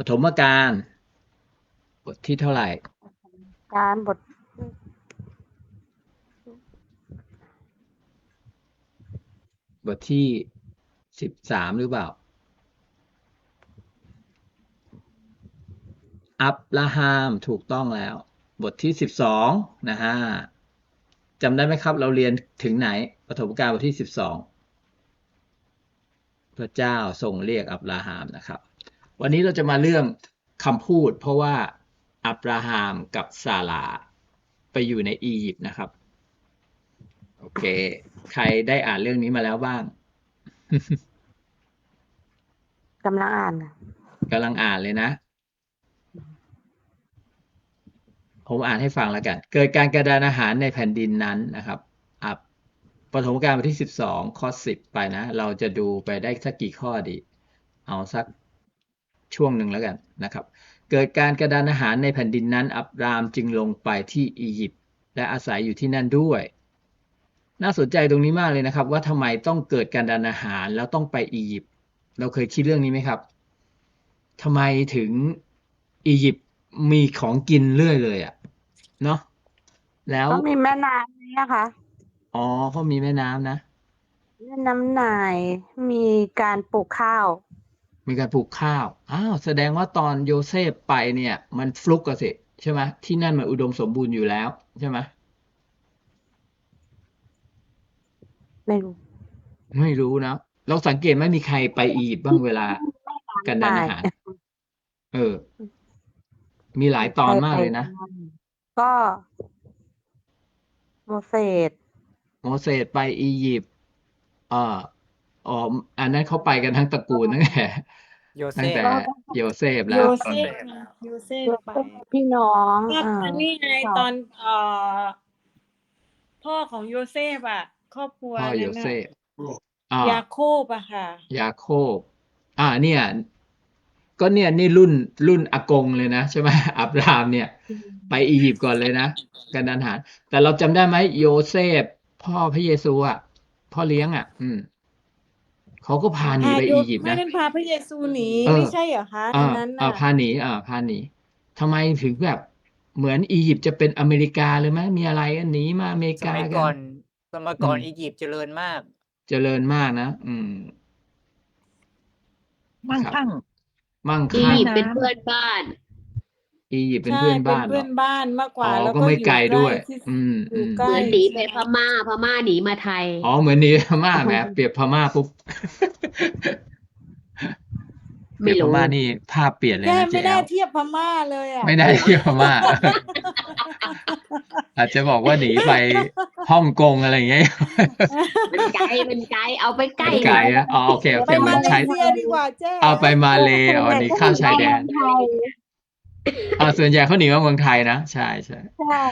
ปฐมกาลบทที่เท่าไหร่ การบทบทที่สิบสามหรือเปล่า อับราฮัมถูกต้องแล้ว บทที่สิบสองนะฮะจำได้ไหมครับ เราเรียนถึงไหนปฐมกาลบทที่สิบสองพระเจ้าทรงเรียกอับราฮัมนะครับ วันนี้เราจะมาเรื่องคำพูด เพราะว่าอับราฮัมกับซาลา ไปอยู่ในอียิปต์นะครับ โอเค ใครได้อ่านเรื่องนี้มาแล้วบ้างกำลังอ่านค่ะกำลังอ่านเลยนะ ผมอ่านให้ฟังแล้วกัน เกิดการกระดานอาหารในแผ่นดินนั้นนะครับอับปฐมกาลบทที่สิบสองข้อสิบไปนะ เราจะดูไปได้สักกี่ข้อดี เอาสัก ช่วงหนึ่งแล้วกันนะครับ เกิดการกระดานอาหารในแผ่นดินนั้น อับรามจึงลงไปที่อียิปต์และอาศัยอยู่ที่นั่นด้วย น่าสนใจตรงนี้มากเลยนะครับ ว่าทำไมต้องเกิดการดานอาหารแล้วต้องไปอียิปต์เราเคยคิดเรื่องนี้ไหมครับทำไมถึงอียิปต์มีของกินเรื่อยเลยอะเนาะแล้วก็มีแม่น้ำนี้นะคะอ๋อเขามีแม่น้ำนะแม่น้ำนายมีการปลูกข้าว มีการปลูกข้าว อ้าว แสดงว่าตอนโยเซฟไปเนี่ย มันฟลุกอะสิใช่ไหมที่นั่นมันอุดมสมบูรณ์อยู่แล้วใช่ไหมไม่รู้ ไม่รู้นะ เราสังเกตไหมมีใครไปอียิปต์บ้างเวลากันดานอาหาร เออ มีหลายตอนมากเลยนะ ก็โมเสสโมเสสไปอียิปต์ เอ่อ อ๋ออันนั้นเขาไปกันทั้งตระกูลตั้งแต่โยเซตั้งฟแต่โยเซฟแล้โยวตเซอนฟเด็กนะโยเซฟไปพี่น้องก็อ่าอันนี้ไงค่ะตอนเอ่อพ่อของโยเซฟอะ ครอบครัวพ่อโยนั้นเซน่ะฟอ่ายาโคบอะค่ะ ยาโคบ อ่าเนี่ย ก็เนี่ยนี่รุ่นรุ่นอากงเลยนะใช่ไหมอับรามเนี่ย ไปอียิปต์ก่อนเลยนะกันดานอาหารแต่เราจำได้ไหมโยเซฟ พ่อพระเยซูอะพ่อเลี้ยงอะ อืม เขาก็พาหนีไปพาโยอียิปต์ไม่นะได้พาพระเยซูหนีเออ ไม่ใช่เหรอคะอัอ่านนั้นอ่าน่ะพาหนีอ่าพาหนีทำไมถึงแบบเหมือนอียิปต์จะเป็นอเมริกาเลยไหมมีอะไรก็หนีมาอเมริสกามัยกัก่อน น สมัยก่อนอืม อียิปต์เจริญมากเจริญมากนะอืม มั่งครับ คั่ง มั่งอีคั่ง ยิปต์เป็นเพื่อนบ้าน อียิปต์เป็นใช่เพื่อนเป็นบ้านเหรเพื่อ อนบ้านมากกอ๋ว่า อแล้วก็ก็ไม่อยู่ไกลใกล้ด้วย ที่อืมอยู่อืมใกล้เหมือนหนีไปใช่พม่าพม่าหนีมาไทย อ๋อ เหมือนหนีพม่าแหมเปรียบพม่าปุ๊บ เปรีไม่ยบพรู้ม่านี่ภาพเปลี่ยนเลยแก้นะเจ๊ไม่ได้แอลเทียบพม่าเลยอะ ไม่ได้เที่ยวพม่า อาจจะบอกว่าหนีไปฮ่องกงอะไรอย่างเงี้ยมันไกลมันไกลเอาไปใกล้มันไกลอะอ๋อโอเคโอเคไปมามันเลใช้ เซียดีกว่าเจ๊ เอาไปมาเลอ๋อหนีข้ามชายแดน ไทย อ่าส่วนใหญ่เขาหนีมาเมืองไทยนะ ใช่ใช่ ใช่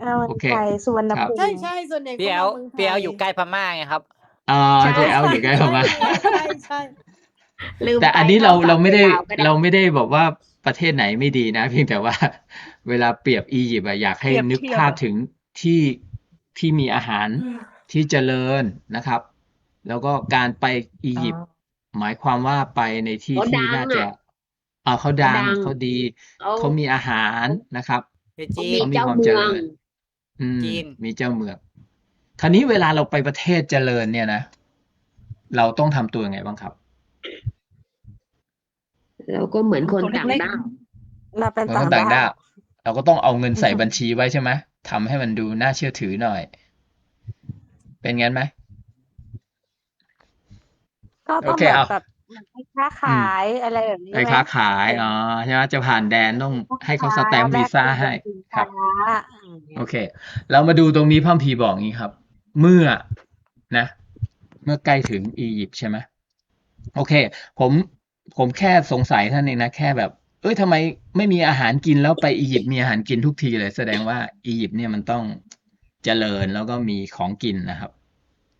เอาโอเค ไทยสุวรรณครับภูมิ ใช่ใช่ส่วนใหญ่พี่แอเขาลมาเมืองไทพี่แอลอยู่ใกล้พม่าไงครับ อ่าเจ๊แอลอยู่ใกล้พม่าใช่ใช่ลืมแต่ไปอันนี้เราข้เราไม่ได้ลวก็เราไม่ได้บอกว่าประเทศไหนไม่ดีนะ เพียงแต่ว่า เวลาเปรียบอียิปต์อะอยากให้เปรียบนึกเทียบภาพถึงที่ที่มีอาหารที่เจริญนะครับ แล้วก็การไปอียิปต์หมายความว่าไปในที่เขาที่ดังน่าจะ อะอ่าเขาดังเขาดัง เขาดี เขาเขามีอาหารนะครับไปเขาจีมีน เขามีเจ้าความเมืเจอริง ญ อืม จีน มีเจ้าเมืองคราวนี้เวลาเราไปประเทศเจริญเนี่ยนะ เราต้องทำตัวยังไงบ้างครับเราก็เหมือนคนตัวต่างเล็กด้าวเราเป็นเราต่าต้งองต่างดาด้าว วเราก็ต้องเอาเงินใส่บัญชีไว้ใช่ไหมทำให้มันดูน่าเชื่อถือหน่อย เป็นงั้นไหม ก็ต้องโอเคแบบเอา แบบไป ค้าขายอะไรแบบนี้ไปไหมค้าขายอ๋อ ใช่ไหมจะผ่านแดนต้องให้เขาสแตมป์วีซ่าให้ครับโอเค เรามาดูตรงนี้พระคัมภีร์บอกงี้ครับ เมื่อนะ เมื่อใกล้ถึงอียิปต์ใช่ไหมโอเค ผมผมแค่สงสัยท่านเองนะ แค่แบบ เอ้ยทำไมไม่มีอาหารกินแล้วไปอียิปต์มีอาหารกินทุกทีเลย แสดงว่าอียิปต์เนี่ยมันต้องเจริญแล้วก็มีของกินนะครับ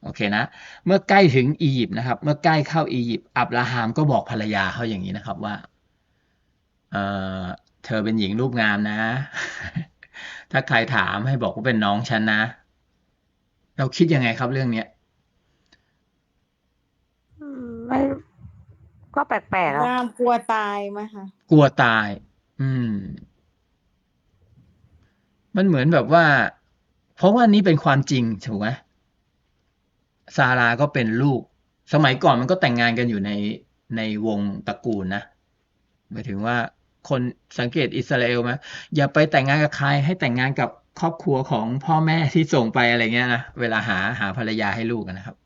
โอเคนะ เมื่อใกล้ถึงอียิปต์นะครับ เมื่อใกล้เข้าอียิปต์อับราฮัมก็บอกภรรยาเขาอย่างนี้นะครับว่า เอ่อเธอเป็นหญิงรูปงามนะ ถ้าใครถามให้บอกว่าเป็นน้องฉันนะ เราคิดยังไงครับเรื่องเนี้ยอืมไม่ก็แปลกๆอะรามกลัวตายไหมคะกลัวตาย อืม มันเหมือนแบบว่า เพราะว่านี่เป็นความจริงถูกไหม ซาราก็เป็นลูก สมัยก่อนมันก็แต่งงานกันอยู่ในในวงตระกูลนะหมายถึงว่าคนสังเกตอิสราเอลไหมอย่าไปแต่งงานกับใครให้แต่งงานกับครอบครัวของพ่อแม่ที่ส่งไปอะไรเงี้ยนะเวลาหาหาภรรยาให้ลูกนะครับ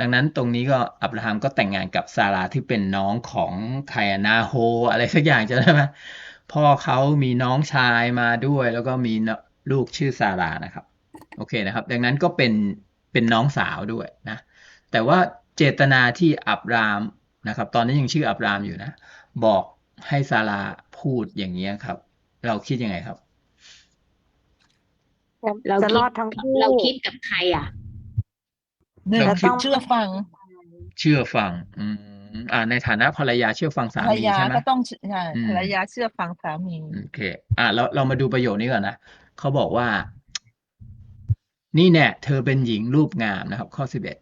ดังนั้นตรงนี้ก็อับราฮัมก็แต่งงานกับซาราที่เป็นน้องของไคอานาโฮ อะไรสักอย่างจะได้ไหมพ่อเขามีน้องชายมาด้วย แล้วก็มีลูกชื่อซารานะครับ โอเคนะครับ ดังนั้นก็เป็น เป็นน้องสาวด้วยนะแต่ว่าเจตนาที่อับรามนะครับตอนนี้นยังชื่ออับรามอยู่นะ บอกให้ซาราพูดอย่างนี้ยครับ เราคิดยังไงครับ เราจะคิดรอดทั้งคู่เราคิดกับใครอะหนึ่งเราคิดเชื่อฟัง เชื่อฟัง อืมอ่า ในฐานะภรรยาเชื่อฟังสาภรรมียาใช่ไหมก็ต้องใช่อืมภรรยาเชื่อฟังสามีโอเค อะเราเรามาดูประโยคนี้ก่อนนะเขาบอกว่า นี่แน่เธอเป็นหญิงรูปงามนะครับ ข้อสิบเอ็ด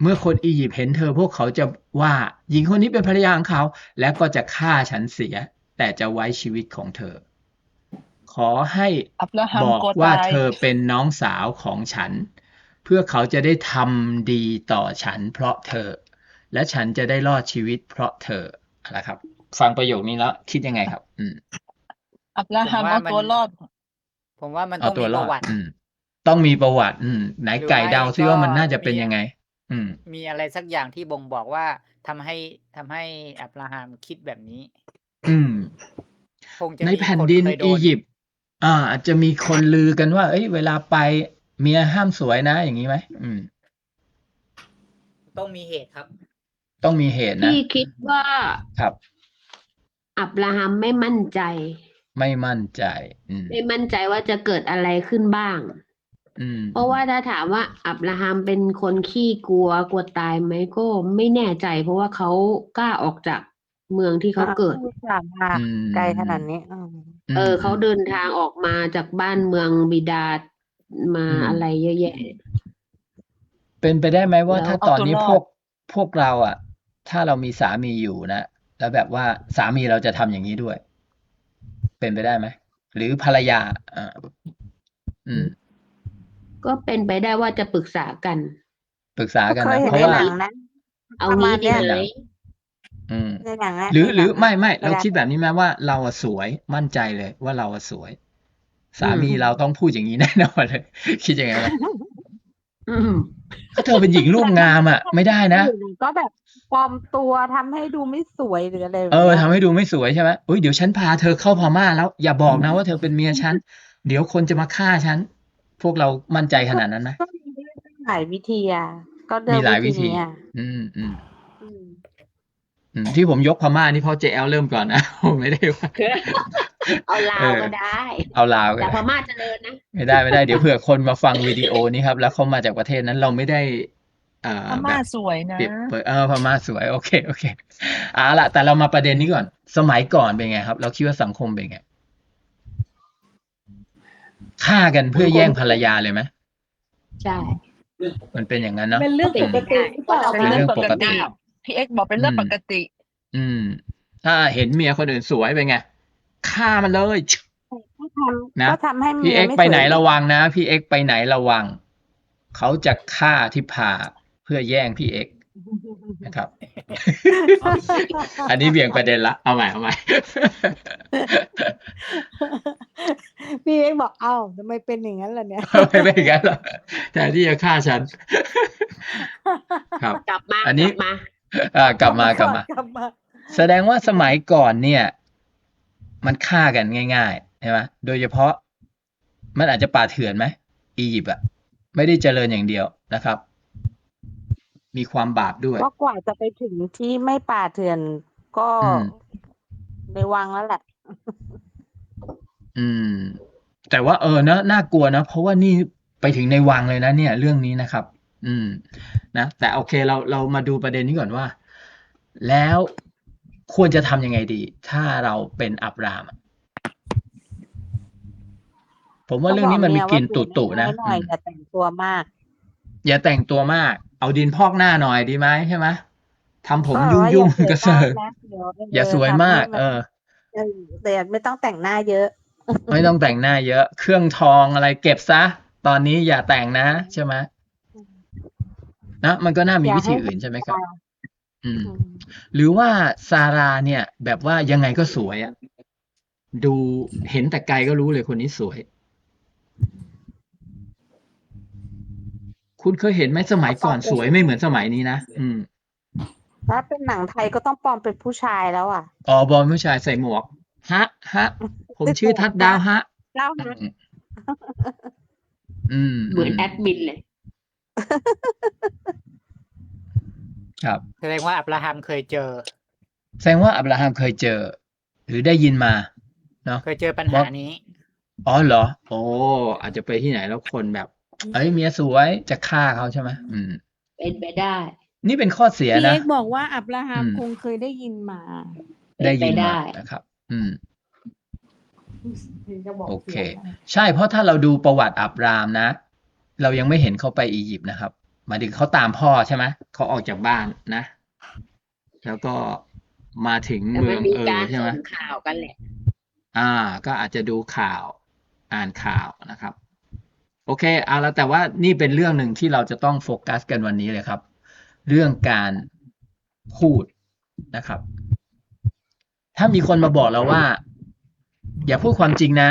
เมื่อคนอียิปต์เห็นเธอพวกเขาจะว่าหญิงคนนี้เป็นภรรยาของเขา และก็จะฆ่าฉันเสีย แต่จะไว้ชีวิตของเธอ ขอให้อับราฮัมบอกกลัวว่าตายเธอเป็นน้องสาวของฉัน เพื่อเขาจะได้ทำดีต่อฉัน เพราะเธอ และฉันจะได้รอดชีวิต เพราะเธอนะครับ ฟังประโยคนี้แล้วคิดยังไงครับ อืมอับราฮัมผมว่าเอามันตัวรอด ผมว่ามันเอาต้องตัวมีรปอดระวัติอืม ต้องมีประวัติ อืม ไหนหรือไก่ไม่เดาซิก็ว่ามันน่าจะเป็นมียังไง อืม มีอะไรสักอย่างที่บ่งบอกว่าทำให้ทำให้อับราฮัมคิดแบบนี้ อืม คงจะในมีแผ่นคนดินเคยโดอีน ยิปต์อ่า อาจจะมีคนลือกันว่า เอ้ย เวลาไปเมียห้ามสวยนะอย่างนี้ไหมอืม ต้องมีเหตุครับ ต้องมีเหตุนะพี่คิดว่าครับ อับราฮัมไม่มั่นใจ ไม่มั่นใจ อืม ไม่มั่นใจว่าจะเกิดอะไรขึ้นบ้างอืม เพราะว่าถ้าถามว่าอับราฮัมเป็นคนขี้กลัวกลัวตายไหมก็ไม่แน่ใจ เพราะว่าเขากล้าออกจากเมืองที่เขาเกิดสามมาอืมไกลขนาดนี้อืมเออเขาเดินทางออกมาจากบ้านเมืองบิดามาอืมอะไรเยอะแยะ เป็นไปได้ไหมว่าแล้วถ้าเอาตอนตัวนี้รอดพวกพวกเราอะ ถ้าเรามีสามีอยู่นะแล้วแบบว่าสามีเราจะทำอย่างนี้ด้วย เป็นไปได้ไหมหรือภรรยาอ่าอืม ก็เป็นไปได้ว่าจะปรึกษากัน ปรึกษากันเคยนะเห็นเพราะในว่า หนังนะ เอาประมางี้ณดีเนี้ยไหม อืม ในหนังนะหรือในหรือนังไม่ไม่วลเราคิดแบบนี้ไหมว่าเราอะสวยมั่นใจเลยว่าเราอะสวย สามีอืม เราต้องพูดอย่างนี้แน่นอนเลย คิดยังไงวะอืมถ้าเธอเป็นหญิงรูปงามอะ ไม่ได้นะอยู่ก็แบบปลอมตัวทำให้ดูไม่สวยหรืออะไรแบบเออนี้ยทำให้ดูไม่สวยใช่ไหมอุ้ยเดี๋ยวฉันพาเธอเข้าพม่าแล้ว อย่าบอกนะว่าเธอเป็นเมียฉัน เดี๋ยวคนจะมาฆ่าฉัน พวกเรามั่นใจขนาดนั้นไหมก็มีหลายวิธีอะก็เดิมีนหลายวิธีนี้อะอืมอืมอืมอืมที่ผมยกพม่านี่เพราะเจแอลเริ่มก่อนนะผมไม่ได้ว่าเอาลาเอวอก็ได้ เอาลาวกัแต่นพม่าเจริญนะไม่ได้ไม่ได้เดี๋ยวเผื่อคนมาฟังวิดีโอนี้ครับ แล้วเขามาจากประเทศนั้นเราไม่ได้อ่าพแบม่าบสวยนะเปรียบเผยเออพม่าสวย โอเคโอเคเอาละแต่เรามาประเด็นนี้ก่อน สมัยก่อนเป็นไงครับ เราคิดว่าสังคมเป็นไง ฆ่ากันเพื่อแย่งภรรยาเลยไหมใช่ มันเป็นอย่างนั้นเนาะเป็นเรื่องปกติหรือเปล่าเป็นเรื่องปกติพี่เอ็กซ์บอกเป็นเรื่องอืมปกติ อืม ถ้าเห็นเมียคนอื่นสวยเป็นไงฆ่ามันเลยก็ทำนะก็ทำให้พี่เมียเอ็กไม่ไปไหนสวยระวังนะ พี่เอ็กไปไหนระวัง เขาจะฆ่าทิพาเพื่อแย่งพี่เอ็ก นะครับ อันนี้เบี่ยงประเด็นละ เอาใหม่เอาใหม่ พี่เอ็กซ์บอกเอ้าทำไมเป็นอย่างนั้นล่ะเนี่ยไม่เป็นอย่างนั้นหรอกแต่ที่จะฆ่าฉัน ครับ กลับมาอันนี้ กลับมาอ่ากลับมากลับมา กลับมา แสดงว่าสมัยก่อนเนี่ย มันฆ่ากันง่ายๆใช่ไหมโดยเฉพาะ มันอาจจะป่าเถื่อนไหมอียิปต์อะไม่ได้เจริญอย่างเดียวนะครับ มีความบาปด้วยก็กว่าจะไปถึงที่ไม่ป่าเถื่อนก็อืม ในวังแล้วแหละ อืม แต่ว่าเออนะน่ากลัวนะเพราะว่านี่ไปถึงในวังเลยนะ เนี่ย เรื่องนี้นะครับ อืม นะแต่โอเคเราเรามาดูประเด็นนี้ก่อนว่า แล้วควรจะทำยังไงดี ถ้าเราเป็นอับรามอะผมว่าเรื่องนี้มันมีกลิ่นตุ่ๆนะหน่อยอืมอย่าแต่งตัวมาก อย่าแต่งตัวมาก เอาดินพอกหน้าหน่อยดีไหมใช่ไหมทำผมก็ยุ่งว่ายุ่งกระเซิงอย่าสวยมากนะเดี๋ยวอย่าสวยมากทำให้นเออเออแต่ไม่ต้องแต่งหน้าเยอะ ไม่ต้องแต่งหน้าเยอะ เครื่องทองอะไรเก็บซะ ตอนนี้อย่าแต่งนะ ใช่ไหมนะมันก็น่ามีอย่าวิธีให้อื่นใช่ไหมครับค่ะอืมอืม หรือว่าซาราเนี่ย แบบว่ายังไงก็สวยอะดูเห็นแต่ไกลก็รู้เลยคนนี้สวย คุณเคยเห็นไหมสมัยก่อนสวยไม่เหมือนสมัยนี้นะอืมถ้าเป็นหนังไทยก็ต้องปลอมเป็นผู้ชายแล้วอะอ๋อบอลผู้ชายใส่หมวก ฮะ ฮะ ผมชื่อทัดดาวฮะเล่าอืนะมอืมเหมือนแอดมินเลย ครับแสดงว่าอับราฮัมเคยเจอ แสดงว่าอับราฮัมเคยเจอ หรือได้ยินมาเนาะเคยเจอปัญบอหากนี้ อ๋อเหรอ โอ้อาจจะไปที่ไหนแล้วคนแบบ เอ้ยเมียสวยจะฆ่าเขาใช่ไหมอืม เป็นไปได้ นี่เป็นข้อเสียพี่นะเอ็กซ์บอกว่าอับราฮัมอืม คงเคยได้ยินมา เป็นได้ยินไปได้ มานะครับ อืมโอเคใช่เพราะถ้าเราดูประวัติอับรามนะ เรายังไม่เห็นเขาไปอียิปต์นะครับหมายถึงเขาตามพ่อใช่ไหมเขาออกจากบ้านนะ แล้วก็มาถึงแต่เมืมัอนงมีเออการใช่ไหมส่งข่าวกันแหละ อ่า ก็อาจจะดูข่าวอ่านข่าวนะครับโอเคเอาละแต่ว่านี่เป็นเรื่องหนึ่งที่เราจะต้องโฟกัสกันวันนี้เลยครับ เรื่องการพูดนะครับ ถ้ามีคนมาบอกเราว่า อย่าพูดความจริงนะ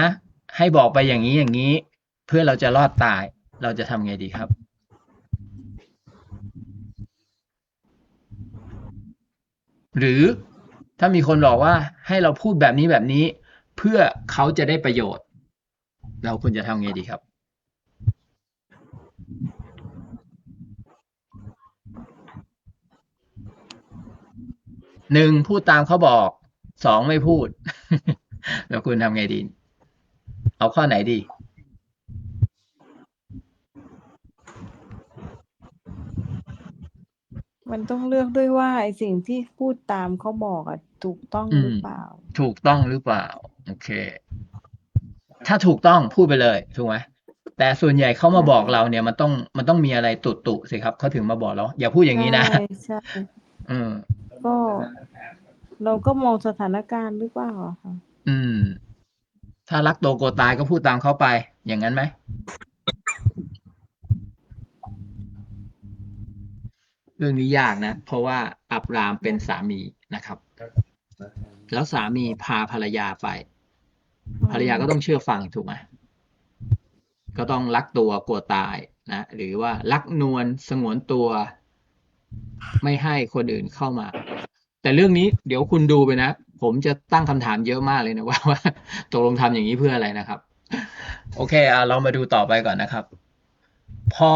ให้บอกไปอย่างนี้อย่างนี้ เพื่อเราจะรอดตาย เราจะทำไงดีครับ หรือถ้ามีคนบอกว่าให้เราพูดแบบนี้แบบนี้ เพื่อเขาจะได้ประโยชน์ เราควรจะทำไงดีครับ หนึ่งพูดตามเขาบอกสองไม่พูด แล้วคุณทำไงดี เอาข้อไหนดี มันต้องเลือกด้วยว่าไอสิ่งที่พูดตามเขาบอกอะถูกต้องอืมหรือเปล่า ถูกต้องหรือเปล่า โอเค ถ้าถูกต้องพูดไปเลยถูกไหมแต่ส่วนใหญ่เขามาบอกเราเนี่ยมันต้องมันต้องมีอะไรตุตุสิครับเขาถึงมาบอกเราอย่าพูดอย่างนี้นะใช่ใช่อืม ก็ เราก็มองสถานการณ์หรือเปล่าคะอืม ถ้ารักโตโกตายก็พูดตามเขาไป อย่างนั้นไหมเรื่องนี้ยากนะ เพราะว่าอับรามเป็นสามีนะครับ แล้วสามีพาภรรยาไป ภรรยาก็ต้องเชื่อฟังถูกไหมก็ต้องรักตัวกลัวตายนะ หรือว่ารักนวลสงวนตัว ไม่ให้คนอื่นเข้ามา แต่เรื่องนี้เดี๋ยวคุณดูไปนะ ผมจะตั้งคำถามเยอะมากเลยนะว่าว่าตกลงทำอย่างนี้เพื่ออะไรนะครับ โอเคอะเรามาดูต่อไปก่อนนะครับ พอ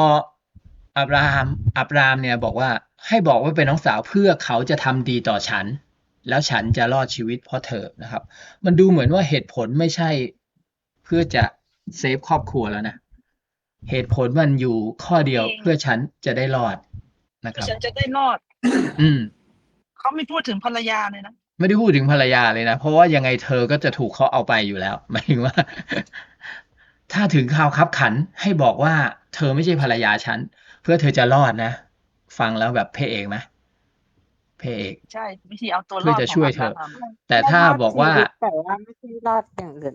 อับราฮัมอับรามเนี่ยบอกว่าให้บอกว่าเป็นน้องสาวเพื่อเขาจะทำดีต่อฉัน แล้วฉันจะรอดชีวิตเพราะเธอนะครับ มันดูเหมือนว่าเหตุผลไม่ใช่เพื่อจะเซฟครอบครัวแล้วนะ เหตุผลมันอยู่ข้อเดียวเพื่อฉันจะได้รอด นะครับฉันจะได้รอด อืม เขาไม่พูดถึงภรรยาเลยนะไม่ได้พูดถึงภรรยาเลยนะ เพราะว่ายังไงเธอก็จะถูกเขาเอาไปอยู่แล้ว หมายถึงว่า ถ้าถึงข่าวคับขันให้บอกว่า เธอไม่ใช่ภรรยาฉัน เพื่อเธอจะรอดนะ ฟังแล้วแบบพระเอกไหมพระเอกใช่วิธีเอาตัวรเพื่ออดจะของช่วยอับเธราอฮัมแต่ถ้าบอกว่าแต่ว่าไม่ใช่รอดอย่างอื่น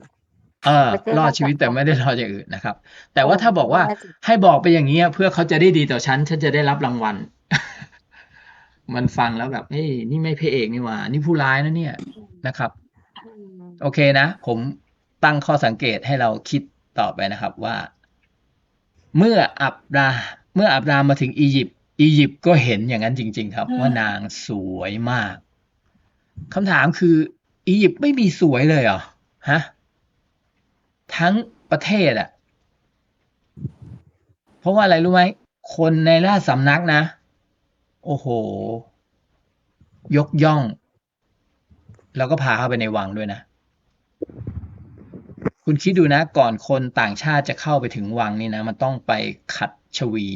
เออไม่ใช่รอดชีวิตแต่ไม่ได้รอดอย่างอื่นนะครับ แต่ว่าถ้าบอกว่าไม่ใช่ให้บอกไปอย่างนี้ยเพื่อเขาจะได้ดีต่อฉัน ฉันจะได้รับรางวัล มันฟังแล้วแบบเฮ้ยนี่ไม่พระเอกนี่หว่า นี่ผู้ร้ายนะเนี่ยนะครับอืมโอเคนะ ผมตั้งข้อสังเกตให้เราคิดต่อไปนะครับว่า เมื่ออับราเมื่ออับรามมาถึงอียิปต์อียิปต์ก็เห็นอย่างนั้นจริง ๆ ครับอืมว่านางสวยมากคำถามคือ อียิปต์ไม่มีสวยเลยเหรอฮะ ทั้งประเทศอะเพราะว่าอะไรรู้ไหม คนในราชสำนักนะ โอ้โห ยกย่อง แล้วก็พาเข้าไปในวังด้วยนะ คุณคิดดูนะ ก่อนคนต่างชาติจะเข้าไปถึงวังนี่นะ มันต้องไปขัดชวี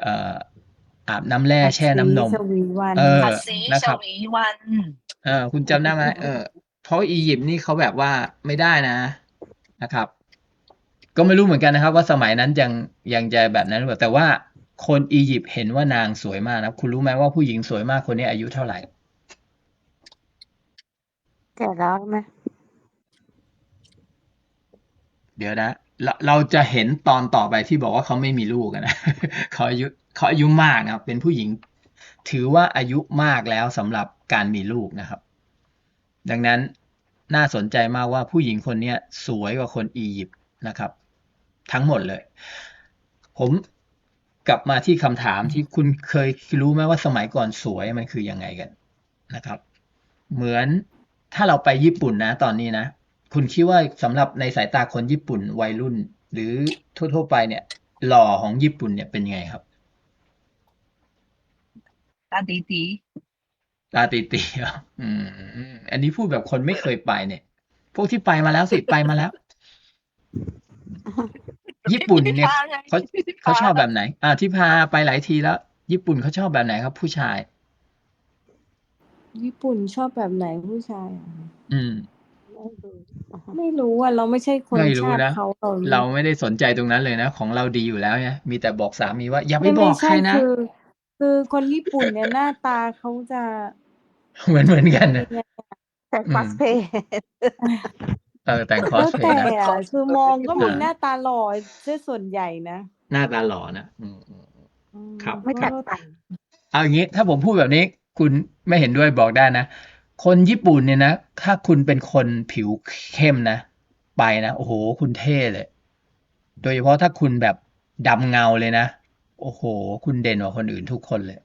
เอ่ออาบน้ำแร่แช่น้ำนมชวีวันเออภาษีนะชครับวีวัน เออ คุณจำได้ไหมเออเพราะอียิปต์นี่เขาแบบว่าไม่ได้นะ นะครับ ก็ไม่รู้เหมือนกันนะครับ ว่าสมัยนั้นยังยังจะแบบนั้นหรือเปล่าแต่ว่าคนอียิปต์เห็นว่านางสวยมากนะคุณรู้ไหมว่าผู้หญิงสวยมากคนนี้อายุเท่าไหร่แก่แล้วไหมเดี๋ยวนะเราเราจะเห็นตอนต่อไปที่บอกว่าเขาไม่มีลูกอะนะเขาอายุเขาอายุมากนะครับ เป็นผู้หญิง ถือว่าอายุมากแล้วสำหรับการมีลูกนะครับ ดังนั้น น่าสนใจมากว่าผู้หญิงคนนี้สวยกว่าคนอียิปต์นะครับ ทั้งหมดเลย ผมกลับมาที่คำถามที่คุณเคยรู้ไหมว่าสมัยก่อนสวยมันคือยังไงกันนะครับ เหมือนถ้าเราไปญี่ปุ่นนะตอนนี้นะ คุณคิดว่าสำหรับในสายตาคนญี่ปุ่นวัยรุ่น หรือทั่วๆไปเนี่ย หล่อของญี่ปุ่นเนี่ยเป็นยังไงครับ ตาตีตี ตาตีตีๆเหรออืม อันนี้พูดแบบคนไม่เคยไปเนี่ย พวกที่ไปมาแล้วสิไปมาแล้ว ญี่ปุ่นเนี่ยพาไงเขาที่เขาพชอบแบบไหน อ่า ที่พาไปหลายทีแล้ว ญี่ปุ่นเขาชอบแบบไหนครับ ผู้ชาย ญี่ปุ่นชอบแบบไหนผู้ชายอะอืม ไม่ดูไม่รู้อะเราไม่ใช่คนไม่รู้ชาตินะเขาเราเราไม่ได้สนใจตรงนั้นเลยนะ ของเราดีอยู่แล้วเนี่ยมีแต่บอกสามีว่า อย่าไปไม่บไม่อกใครใช่นะคือคือคนญี่ปุ่นเนี่ยหน้าตาเขาจะ เหมือนเหมือนกันนะแต่อืมคอสเพย์เออแต่งคอแล้สวเพลแต่ย์นะอะคือมองก็มีอ่าหน้าตาหล่อซะส่วนใหญ่นะหน้าตาหล่อนะอืมอืมอืม ครับ ไม่แตกต่างเอาอย่างนี้ถ้าผมพูดแบบนี้ คุณไม่เห็นด้วยบอกได้นะ คนญี่ปุ่นเนี่ยนะ ถ้าคุณเป็นคนผิวเข้มนะ ไปนะ โอ้โห คุณเท่เลย โดยเฉพาะถ้าคุณแบบดำเงาเลยนะ โอ้โห คุณเด่นกว่าคนอื่นทุกคนเลย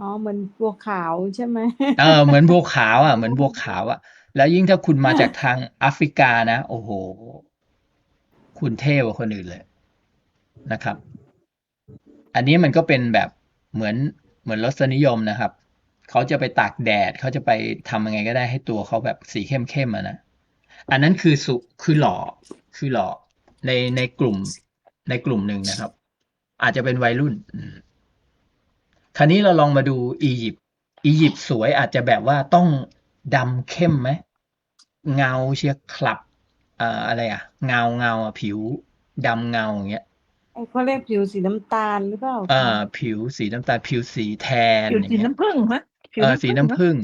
อ๋อ เหมือนบัวขาวใช่ไหม เออ เหมือนบัวขาวอะเหมือนบัวขาวอะแล้วยิ่งถ้าคุณมาจากทางแอฟริกานะ โอ้โหคุณเท่กว่าคนอื่นเลยนะครับ อันนี้มันก็เป็นแบบเหมือน เหมือนรสนิยมนะครับ เขาจะไปตากแดด เขาจะไปทำยังไงก็ได้ให้ตัวเขาแบบสีเข้ม ๆ อะนะ อันนั้นคือสุ คือหล่อ คือหล่อ ใน ในกลุ่ม ในกลุ่มหนึ่งนะครับ อาจจะเป็นวัยรุ่น อืม คราวนี้เราลองมาดูอียิปต์อียิปต์สวยอาจจะแบบว่าต้องดำเข้มไหมเงาเชียร์คลับอ่าอะไรอะ เงาเงาอะผิวดำเงาอย่างเงี้ยไอ้เขาเรียกผิวสีน้ำตาลหรือเปล่าเอ่อผิวสีน้ำตาลผิวสีแทนผิวอย่างสีเงี้ยน้ำผึ้งไหมผิวเออสีน้ำผึ้ง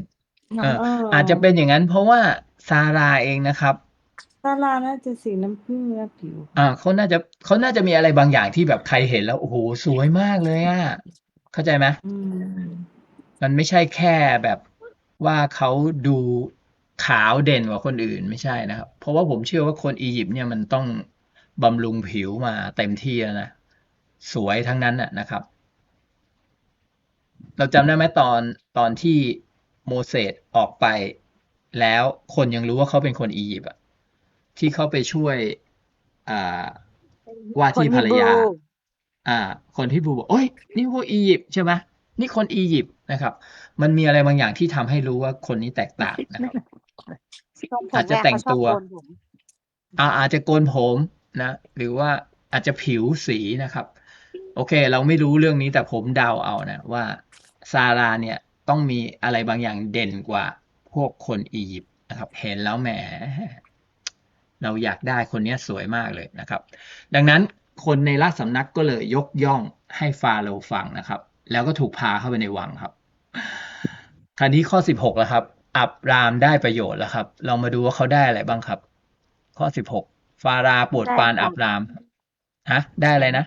เนเออะออาจจะเป็นอย่างนั้น เพราะว่าซาราเองนะครับซาร่าน่าจะสีน้ำผึ้งนะผิว อ่าเขาน่าจะเขาน่าจะมีอะไรบางอย่างที่แบบใครเห็นแล้วโอ้โหสวยมากเลยอะ เข้าใจไหมอืมมันไม่ใช่แค่แบบว่าเขาดูขาวเด่นกว่าคนอื่นไม่ใช่นะครับ เพราะว่าผมเชื่อว่าคนอียิปต์เนี่ยมันต้องบำรุงผิวมาเต็มที่แล้วนะ สวยทั้งนั้นน่ะนะครับ เราจำได้ไหมตอนตอนที่โมเสสออกไป แล้วคนยังรู้ว่าเขาเป็นคนอียิปต์อะที่เขาไปช่วยอ่าว่าที่ภรรยาคนฮีบรู อ่า คนที่บูบอกโอ้ยนี่พวกอียิปต์ใช่ไหมนี่คนอียิปต์นะครับ มันมีอะไรบางอย่างที่ทำให้รู้ว่าคนนี้แตกต่างนะครับอาจจะแต่งตัวอาอาจจะโกนผมนะ หรือว่าอาจจะผิวสีนะครับ โอเค เราไม่รู้เรื่องนี้แต่ผมเดาเอานะ ว่าซาราเนี่ยต้องมีอะไรบางอย่างเด่นกว่าพวกคนอียิปต์นะครับ เห็นแล้วแหมเราอยากได้คนนี้สวยมากเลยนะครับ ดังนั้น คนในราชสำนักก็เลยยกย่องให้ฟาโรห์ฟังนะครับ แล้วก็ถูกพาเข้าไปในวังครับคราวนี้ข้อสิบหกแล้วครับ อับรามได้ประโยชน์แล้วครับ เรามาดูว่าเขาได้อะไรบ้างครับ ข้อสิบหกฟาราโปรดปรานอับรามฮะ ได้อะไรนะ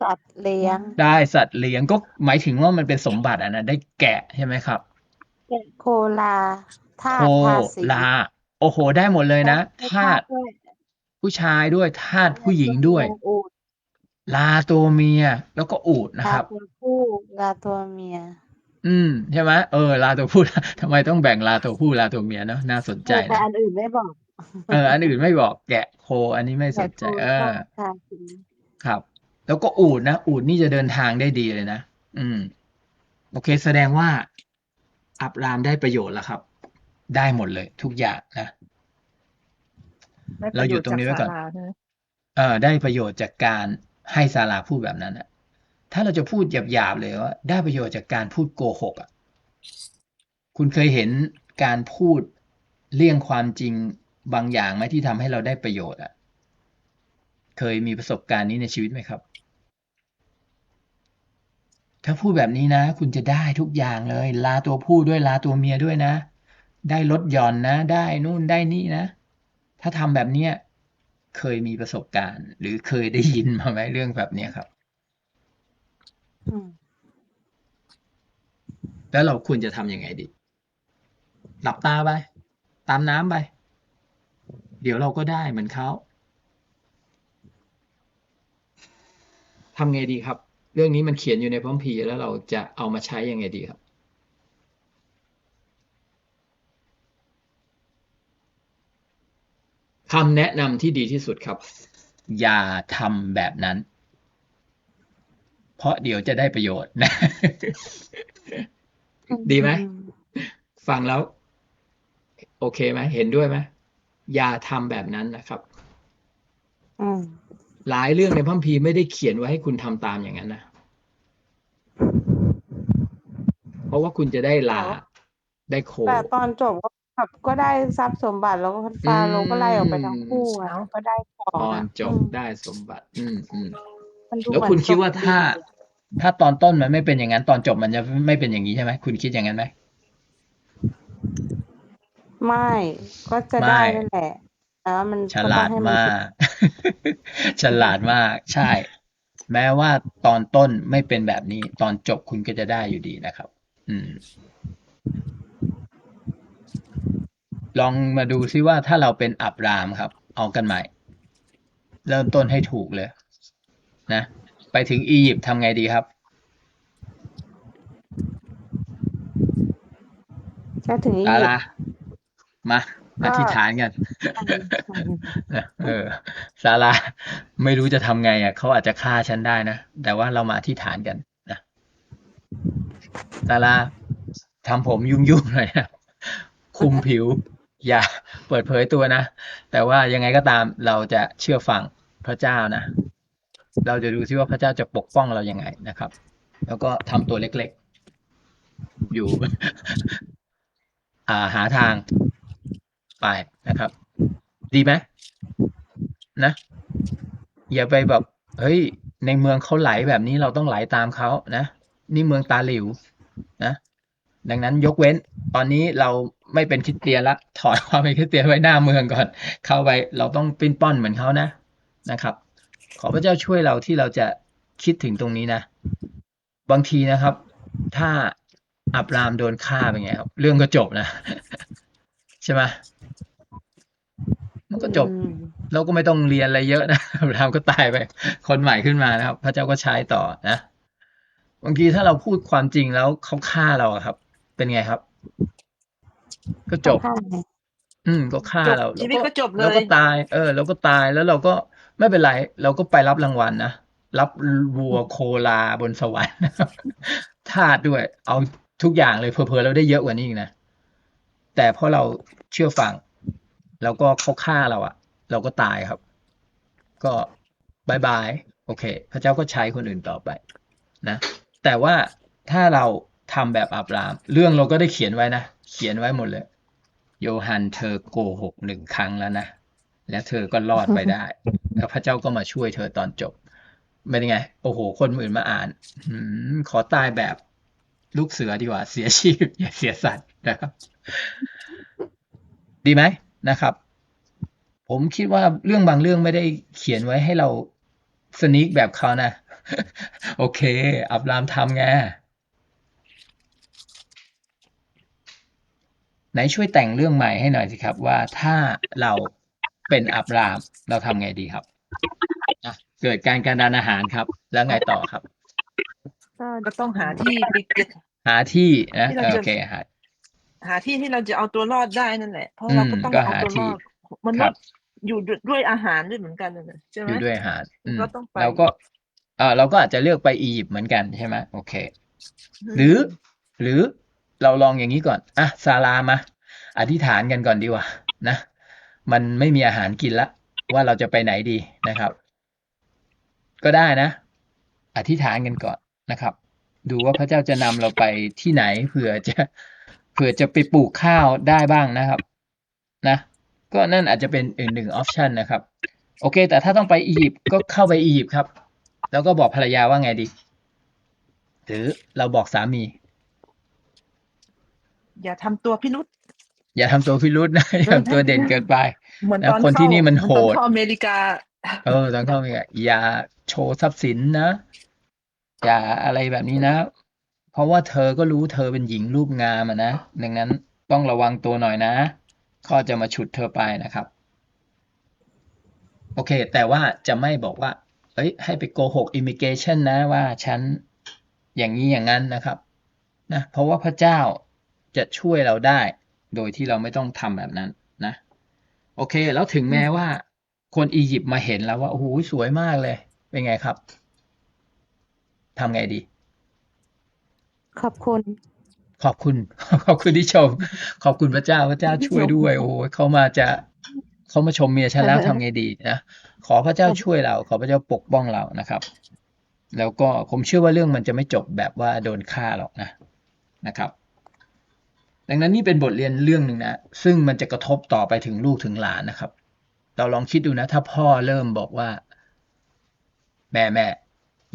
สัตว์เลี้ยง ได้สัตว์เลี้ยงก็หมายถึงว่ามันเป็นสมบัติอะนะได้แกะใช่ไหมครับโคลาทาโคสทาสีลาโอ้โห ได้หมดเลยนะให้ทาสด้วย ผู้ชายด้วยทาสผู้หญิงด้วย อูดลาตัวเมีย แล้วก็อูดนะลาครับ ตัวผู้ลาตัวเมียอืมใช่ไหมเออลาตัวผู้ ทำไมต้องแบ่งลาตัวผู้ลาตัวเมียเนาะน่าสนใจแต่นะอันอื่นไม่บอกเออ อันอื่นไม่บอกแกะโค อันนี้ไม่สนใจแต่เอโคอทาสีครับ แล้วก็อูดนะอูดนี่จะเดินทางได้ดีเลยนะอืม โอเค แสดงว่าอับรามได้ประโยชน์แล้วครับ ได้หมดเลย ทุกอย่างนะได้ป เราระหโยยุดชน์ตรงนี้จากไว้ก่อนศาลาใช่ไหมเออได้ประโยชน์จากการให้ซาลาพูดแบบนั้นอะถ้าเราจะพูดหยาบๆเลยว่าได้ประโยชน์จากการพูดโกหกอะคุณเคยเห็นการพูดเลี่ยงความจริงบางอย่างไหมที่ทำให้เราได้ประโยชน์อะเคยมีประสบการณ์นี้ในชีวิตไหมครับ ถ้าพูดแบบนี้นะ คุณจะได้ทุกอย่างเลย ลาตัวผู้ด้วยลาตัวเมียด้วยนะ ได้ลดหย่อนนะ ได้นู่นได้นี่นะ ถ้าทำแบบเนี้ยเคยมีประสบการณ์ หรือเคยได้ยินมาไหมเรื่องแบบเนี้ยครับแล้วเราควรจะทำยังไงดี หลับตาไป ตามน้ำไป เดี๋ยวเราก็ได้เหมือนเขาทำไงดีครับ เรื่องนี้มันเขียนอยู่ในพร้อมพีร์แล้วเราจะเอามาใช้ยังไงดีครับ คำแนะนำที่ดีที่สุดครับ อย่าทำแบบนั้น เพราะเดี๋ยวจะได้ประโยชน์นะ ดีไหมฟังแล้ว โอเคไหมเห็นด้วยไหมอย่าทำแบบนั้นนะครับอืมหลายเรื่องในพระคัมภีร์ไม่ได้เขียนไว้ให้คุณทำตามอย่างนั้นนะเพราะว่าคุณจะได้ลาได้โคแต่ตอนจบก็ แบบก็ได้ทรัพย์สมบัติแล้วก็ฟาโรห์ก็ไล่ออกไปทั้งคู่อะก็ได้ของตอนอะจบอืมได้สมบัติ อืมอืม มันดูแล้วเหมือนคุณคิดว่าจบถ้า ถ้าตอนต้นมันไม่เป็นอย่างนั้นตอนจบมันจะไม่เป็นอย่างนี้ใช่ไหมคุณคิดอย่างนั้นไหม ไม่ก็จะไม่ ได้นั่นแหละแต่ว่ามันฉก็ลาต้องดให้นมาก ฉลาดมากใช่ แม้ว่าตอนต้นไม่เป็นแบบนี้ ตอนจบคุณก็จะได้อยู่ดีนะครับ อืม ลองมาดูซิว่าถ้าเราเป็นอับรามครับ เอากันใหม่ เริ่มต้นให้ถูกเลย นะ ไปถึงอียิปต์ทำไงดีครับก็ถึงอีลายิปลาต์มาก็อธิษฐานกันนะเออซาร่าไม่รู้จะทำไงอะเขาอาจจะฆ่าฉันได้นะ แต่ว่าเรามาอธิษฐานกันนะซาร่าทำผมยุ่งๆหน่อยนะคุมผิว อย่าเปิดเผยตัวนะ แต่ว่ายังไงก็ตามเราจะเชื่อฟังพระเจ้านะ เราจะดูซิว่าพระเจ้าจะปกป้องเรายังไงนะครับ แล้วก็ทำตัวเล็กๆ อยู่อ่าหาทางไปนะครับ ดีไหมนะ อย่าไปแบบเฮ้ย ในเมืองเขาไหลแบบนี้เราต้องไหลตามเขานะ นี่เมืองตาหลิวนะ ดังนั้นยกเว้น ตอนนี้เรา ไม่เป็นคริสเตียนละถอดความเป็นคริสเตียนไว้หน้าเมืองก่อน เข้าไปเราต้องปิ้นป้อนเหมือนเขานะนะครับ ขอพระเจ้าช่วยเราที่เราจะคิดถึงตรงนี้นะ บางทีนะครับ ถ้าอับรามโดนฆ่าเป็นไงครับ เรื่องก็จบนะ ใช่ไหมมันก็จบอืมเราก็ไม่ต้องเรียนอะไรเยอะนะอับรามก็ตายไป คนใหม่ขึ้นมานะครับ พระเจ้าก็ใช้ต่อนะบางทีถ้าเราพูดความจริงแล้วเขาฆ่าเราอะครับ เป็นไงครับ ก็จบ ข้างในอืม ก็ฆ่าจบเราชีวิตก็จบเลยเราก็ตาย เออเราก็ตายแล้วเราก็ไม่เป็นไร เราก็ไปรับรางวัลนะ รับวัวโคลาบนสวรรค์นะครับทาสด้วย เอาทุกอย่างเลยเพอๆเราได้เยอะกว่านี้อีกนะ แต่เพราะเราเชื่อฟัง แล้วก็เขาฆ่าเราอะเราก็ตายครับ ก็บายบายโอเค พระเจ้าก็ใช้คนอื่นต่อไป นะ แต่ว่าถ้าเราทำแบบอับราม เรื่องเราก็ได้เขียนไว้นะ เขียนไว้หมดเลย โยฮันเธอโกหกหนึ่งครั้งแล้วนะ และเธอก็รอดไปได้ แล้วพระเจ้าก็มาช่วยเธอตอนจบเป็นยังไง โอ้โห คนอื่นมาอ่านอืมขอตายแบบลูกเสือดีกว่า เสียชีพ อย่าเสียสัตว์นะครับ ดีไหมนะครับ ผมคิดว่าเรื่องบางเรื่องไม่ได้เขียนไว้ให้เราสนิกแบบเขานะ โอเค อับรามทำไง ไหนช่วยแต่งเรื่องใหม่ให้หน่อยสิครับ ว่าถ้าเราเป็นอับรามเราทำไงดีครับอะเกิดการการดานอาหารครับ แล้วไงต่อครับก็ก็ต้องหาที่ไปเก็บหาที่นะที่เราจะโอเคหาหาที่ที่เราจะเอาตัวรอดได้นั่นแหละ เพราะอืมเราก็ต้องก็เอาหาตัวที่รอดมคนุรัษบย์อยู่ด้วยอาหารด้วยเหมือนกันนั่นน่ะใช่ไหอมยู่ด้วยอาหารอืมก็ต้องไปเราก็เออเราก็อาจจะเลือกไปอียิปต์เหมือนกันใช่ไหมโอเค หรือ หรือ เราลองอย่างนี้ก่อนอะซาลามาอธิษฐานกันก่อนดีกว่านะ มันไม่มีอาหารกินละ ว่าเราจะไปไหนดีนะครับ ก็ได้นะ อธิษฐานกันก่อนนะครับ ดูว่าพระเจ้าจะนำเราไปที่ไหนเผื่อจะเผื่อจะไปปลูกข้าวได้บ้างนะครับ นะ ก็นั่นอาจจะเป็นอีกหนึ่งออปชันนะครับ โอเค แต่ถ้าต้องไปอียิปต์ก็เข้าไปอียิปต์ครับ แล้วก็บอกภรรยาว่าไงดี หรือเราบอกสามี อย่าทำตัวพิรุษ อย่าทำตัวพิรุษนะ อย่าทำตัวเด่นเกินไป เหมือนแล้วตอนคนที่เข้านี่มันเหมือนตอนโหดเข้าอเมริกา เออต้องเข้าไปอะอย่าโชว์ทรัพย์สินนะ อย่าอะไรแบบนี้นะ เพราะว่าเธอก็รู้เธอเป็นหญิงรูปงามอะนะ ดังนั้นต้องระวังตัวหน่อยนะเขาจะมาฉุดเธอไปนะครับ โอเค แต่ว่าจะไม่บอกว่า เอ้ย ให้ไปโกหกอิมิเกชันนะว่าฉันอย่างนี้อย่างนั้นนะครับ นะ เพราะว่าพระเจ้า จะช่วยเราได้ โดยที่เราไม่ต้องทำแบบนั้นนะ โอเค แล้วถึงแม้ว่า คนอียิปต์มาเห็นแล้วว่าโอ้โหสวยมากเลย เป็นไงครับทำไงดี ขอบคุณ ขอบคุณ ขอบคุณที่ชม ขอบคุณพระเจ้าพระเจ้าช่วยด้วย โอ้โหเขามาจะเขามาชมเมียฉันแล้วทำไงดีนะขอพระเจ้าช่วยเรา ขอพระเจ้าปกป้องเรานะครับ แล้วก็ผมเชื่อว่าเรื่องมันจะไม่จบแบบว่าโดนฆ่าหรอกนะนะครับ ดังนั้นนี่เป็นบทเรียนเรื่องหนึ่งนะ ซึ่งมันจะกระทบต่อไปถึงลูกถึงหลานนะครับ เราลองคิดดูนะ ถ้าพ่อเริ่มบอกว่า แม่แม่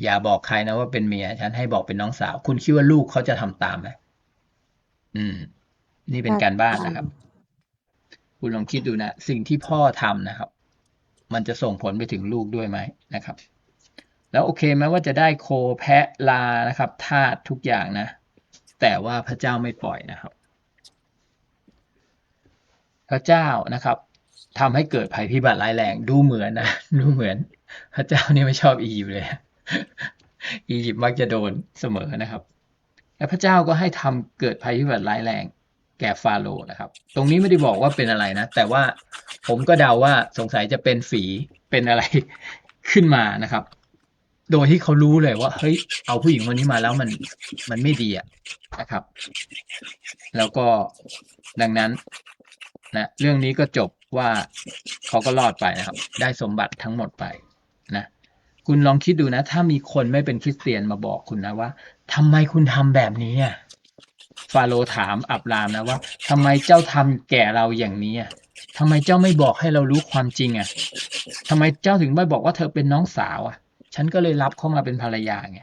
อย่าบอกใครนะว่าเป็นเมียฉันให้บอกเป็นน้องสาว คุณคิดว่าลูกเขาจะทำตามไหมอืม นี่เป็นการบ้านนะครับ คุณลองคิดดูนะ สิ่งที่พ่อทำนะครับ มันจะส่งผลไปถึงลูกด้วยไหมนะครับ แล้วโอเคไหมว่าจะได้โคแพะลานะครับทาสทุกอย่างนะ แต่ว่าพระเจ้าไม่ปล่อยนะครับ พระเจ้านะครับทำให้เกิดภัยพิบัติร้ายแรงดูเหมือนนะดูเหมือน พระเจ้านี่ไม่ชอบอียิปต์เลยอียิปต์มักจะโดนเสมอนะครับ และพระเจ้าก็ให้ทำเกิดภัยพิบัติร้ายแรง แก่ฟาโรห์นะครับ ตรงนี้ไม่ได้บอกว่าเป็นอะไรนะ แต่ว่าผมก็เดาว่าสงสัยจะเป็นฝีเป็นอะไรขึ้นมานะครับ โดยที่เขารู้เลยว่าเฮ้ยเอาผู้หญิงคนนี้มาแล้วมันมันไม่ดีอะนะครับ แล้วก็ดังนั้น นะเรื่องนี้ก็จบว่าเขาก็รอดไปนะครับ ได้สมบัติทั้งหมดไปนะคุณลองคิดดูนะ ถ้ามีคนไม่เป็นคริสเตียนมาบอกคุณนะว่าทำไมคุณทำแบบนี้อะฟาโรถามอับรามนะว่าทำไมเจ้าทำแก่เราอย่างนี้อะทำไมเจ้าไม่บอกให้เรารู้ความจริงอะทำไมเจ้าถึงไม่บอกว่าเธอเป็นน้องสาวอะ ฉันก็เลยรับเข้ามาเป็นภรรยาไง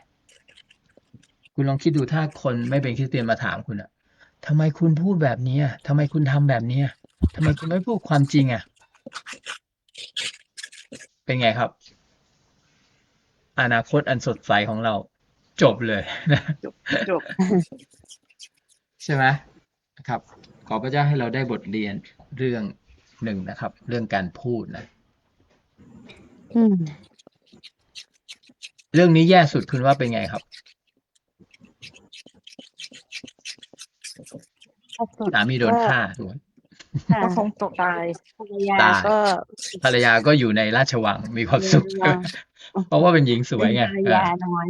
คุณลองคิดดูถ้าคนไม่เป็นคริสเตียนมาถามคุณอะทำไมคุณพูดแบบนี้อะทำไมคุณทำแบบนี้อะ ทำไมคุณไม่พูดความจริงอะ เป็นไงครับ อนาคตอันสดใสของเรา จบเลยนะจบใช่ไหมนะครับ ขอพระเจ้าให้เราได้บทเรียนเรื่องหนึ่งนะครับ เรื่องการพูดนะอืมเรื่องนี้แย่สุดคุณว่าเป็นไงครับสามีโดนฆ่าถูกไหมค่ะ ก็คงตกตายภรรยาตาย ก็ภรรยาก็อยู่ในราชวังมีความสุขภรรยาเพราะว่าเป็นหญิงสวยไงเป็นภรรยาน้อย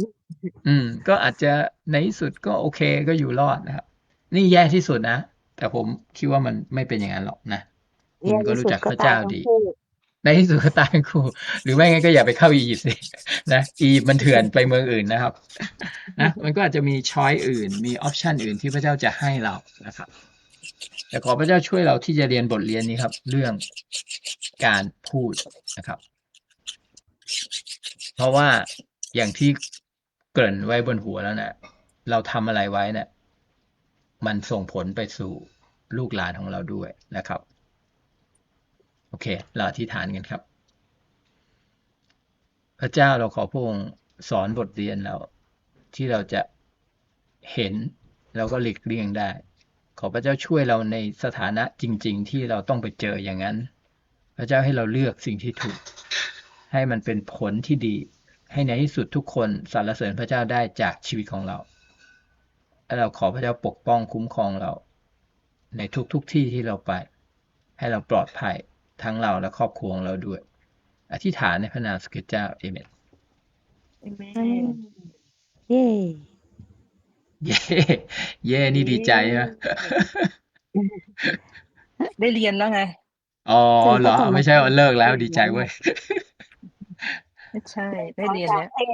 อืม ก็อาจจะในที่สุดก็โอเคก็อยู่รอดนะครับ นี่แย่ที่สุดนะ แต่ผมคิดว่ามันไม่เป็นอย่างนั้นหรอกนะ คุณก็รู้จักพระเจ้าดีในที่สุดก็ตายทั้งคู่ หรือไม่งั้นก็อย่าไปเข้าอียิปต์สินะอียิปต์มันเถื่อนไปเมืองอื่นนะครับนะมันก็อาจจะมีช้อยอื่น มีออปชันอื่นที่พระเจ้าจะให้เรานะครับ แต่ขอพระเจ้าช่วยเราที่จะเรียนบทเรียนนี้ครับ เรื่องการพูดนะครับ เพราะว่าอย่างที่เกริ่นไว้บนหัวแล้วนะเราทำอะไรไว้เนะี่ยมันส่งผลไปสู่ลูกหลานของเราด้วยนะครับ โอเค เราอธิษฐานกันครับ พระเจ้าเราขอพระองค์สอนบทเรียนเราที่เราจะเห็นแล้วก็หลีกเลี่ยงได้ ขอพระเจ้าช่วยเราในสถานะจริง ๆ ที่เราต้องไปเจออย่างนั้น พระเจ้าให้เราเลือกสิ่งที่ถูก ให้มันเป็นผลที่ดี ให้ในที่สุดทุกคนสรรเสริญพระเจ้าได้จากชีวิตของเราและเราขอพระเจ้าปกป้องคุ้มครองเรา ในทุกๆทที่ที่เราไป ให้เราปลอดภัยทั้งเราและครอบครัวของเราด้วย อธิษฐานในพระนามสกิดเจ้าเอเมน Amen เย่ เย่ เย่นี่ดีใจนะได้เรียนแล้วไงอ๋อเหรอไม่ใช่ว่าเลิกแล้วดีใจเว้ย ไม่ใช่ ได้เรียนแล้วเท่